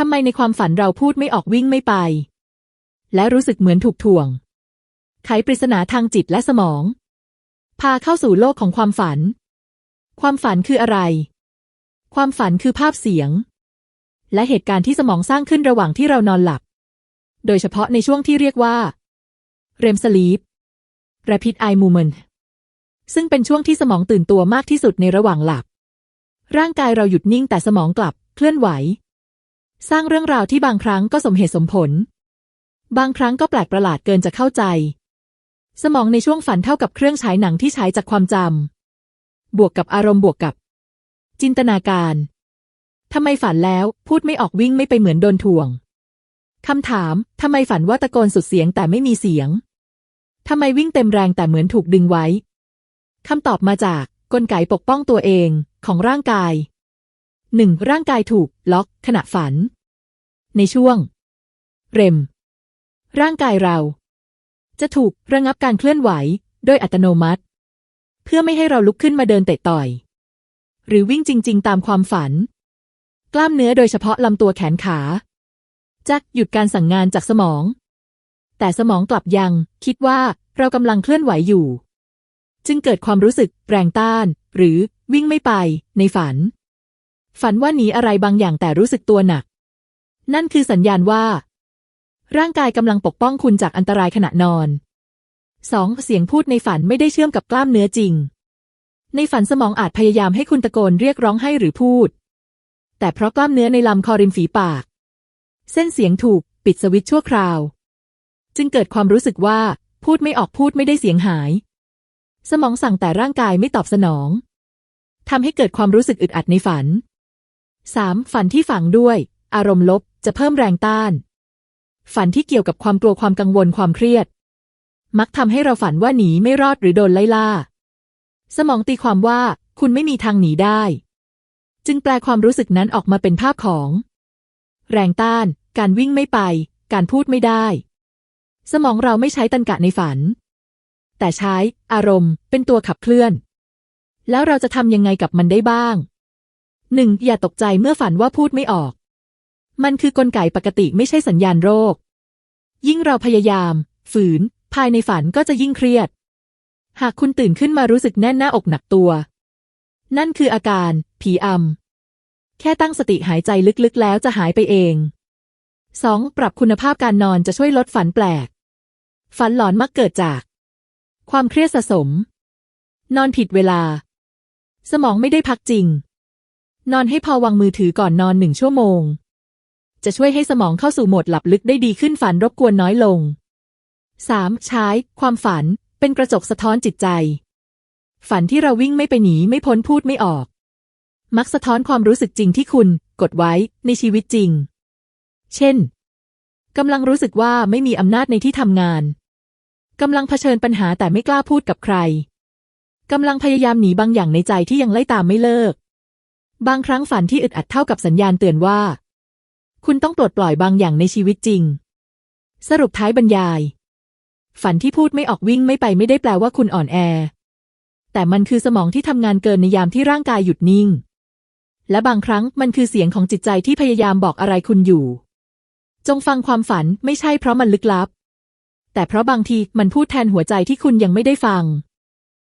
ทำไมในความฝันเราพูดไม่ออกวิ่งไม่ไป และรู้สึกเหมือนถูกถ่วง ไขปริศนาทางจิตและสมอง พาเข้าสู่โลกของความฝัน ความฝันคืออะไร ความฝันคือภาพเสียง และเหตุการณ์ที่สมองสร้างขึ้นระหว่างที่เรานอนหลับ โดยเฉพาะในช่วงที่เรียกว่า REM sleep rapid eye movement ซึ่งเป็นช่วงที่สมองตื่นตัวมากที่สุดในระหว่างหลับ ร่างกายเราหยุดนิ่งแต่สมองกลับเคลื่อนไหว สร้างเรื่องราวที่บางครั้งก็สมเหตุสมผล บางครั้งก็แปลกประหลาดเกินจะเข้าใจ สมองในช่วงฝันเท่ากับเครื่องฉายหนังที่ฉายจากความจำบวกกับอารมณ์บวกกับ จินตนาการทำไมฝันแล้วพูดไม่ออกวิ่งไม่ไปเหมือนโดนถ่วงคำถามทำไมฝันว่าตะโกนสุดเสียงแต่ไม่มีเสียงทำไมวิ่งเต็มแรงแต่เหมือนถูกดึงไว้คำตอบมาจากกลไกปกป้องตัวเองของร่างกาย หนึ่งร่างกายถูกล็อกขณะฝัน ในช่วง เรม ร่างกายเรา จะถูกระงับการเคลื่อนไหวโดยอัตโนมัติ เพื่อไม่ให้เราลุกขึ้นมาเดินเตะต่อย หรือวิ่งจริง ๆ ตามความฝัน กล้ามเนื้อโดยเฉพาะลำตัวแขนขาจะหยุดการสั่งงานจากสมอง แต่สมองกลับยังคิดว่าเรากำลังเคลื่อนไหวอยู่ จึงเกิดความรู้สึกแรงต้าน หรือวิ่งไม่ไปในฝัน ฝันว่าหนีอะไรบางอย่างแต่รู้สึกตัวหนัก นั่นคือสัญญาณว่า ร่างกายกำลังปกป้องคุณจากอันตรายขณะนอน 2. เสียงพูดในฝันไม่ได้เชื่อมกับกล้ามเนื้อจริง ในฝันสมองอาจพยายามให้คุณตะโกนเรียกร้องให้หรือพูด แต่เพราะกล้ามเนื้อในลำคอริมฝีปาก เส้นเสียงถูกปิดสวิตช์ชั่วคราว จึงเกิดความรู้สึกว่า พูดไม่ออกพูดไม่ได้เสียงหาย สมองสั่งแต่ร่างกายไม่ตอบสนองทำให้เกิดความรู้สึกอึดอัดในฝัน 3. ฝันที่ฝังด้วย อารมณ์ลบจะเพิ่มแรงต้าน ฝันที่เกี่ยวกับความกลัวความกังวลความเครียด มักทำให้เราฝันว่าหนีไม่รอดหรือโดนไล่ล่า สมองตีความว่าคุณไม่มีทางหนีได้ จึงแปลความรู้สึกนั้นออกมาเป็นภาพของ แรงต้าน การวิ่งไม่ไป การพูดไม่ได้ สมองเราไม่ใช้ตันกะในฝัน แต่ใช้อารมณ์เป็นตัวขับเคลื่อน แล้วเราจะทำยังไงกับมันได้บ้าง หนึ่งอย่าตกใจเมื่อฝันว่าพูดไม่ออก มันคือกลไกปกติไม่ใช่สัญญาณโรค ยิ่งเราพยายาม ฝืน ภายในฝันก็จะยิ่งเครียด หากคุณตื่นขึ้นมารู้สึกแน่นหน้าอกหนักตัว นั่นคืออาการ ผีอำแค่ตั้งสติหายใจลึกๆแล้วจะหายไปเอง 2. ปรับคุณภาพการนอนจะช่วยลดฝันแปลก ฝันหลอนมักเกิดจาก ความเครียดสะสม นอนผิดเวลา สมองไม่ได้พักจริง นอนให้พอวางมือถือก่อนนอนหนึ่งชั่วโมง จะช่วยให้สมองเข้าสู่โหมดหลับลึกได้ดีขึ้นฝันรบกวนน้อยลง 3. ใช้ ความฝัน เป็นกระจกสะท้อนจิตใจ ฝันที่เราวิ่งไม่ไปหนีไม่พ้นพูดไม่ออก มักสะท้อนความรู้สึกจริงที่คุณ กดไว้ในชีวิตจริง เช่นกำลังรู้สึกว่าไม่มีอำนาจในที่ทำงานกำลังเผชิญปัญหาแต่ไม่กล้าพูดกับใครกำลังพยายามหนีบางอย่างในใจที่ยังไล่ตามไม่เลิก บางครั้งฝันที่อึดอัดเท่ากับสัญญาณเตือนว่า คุณต้องปลดปล่อยบางอย่างในชีวิตจริง สรุปท้ายบรรยาย ฝันที่พูดไม่ออกวิ่งไม่ไปไม่ได้แปลว่าคุณอ่อนแอ แต่มันคือสมองที่ทำงานเกินในยามที่ร่างกายหยุดนิ่ง และบางครั้งมันคือเสียงของจิตใจที่พยายามบอกอะไรคุณอยู่ จงฟังความฝันไม่ใช่เพราะมันลึกลับ แต่เพราะบางทีมันพูดแทนหัวใจที่คุณยังไม่ได้ฟัง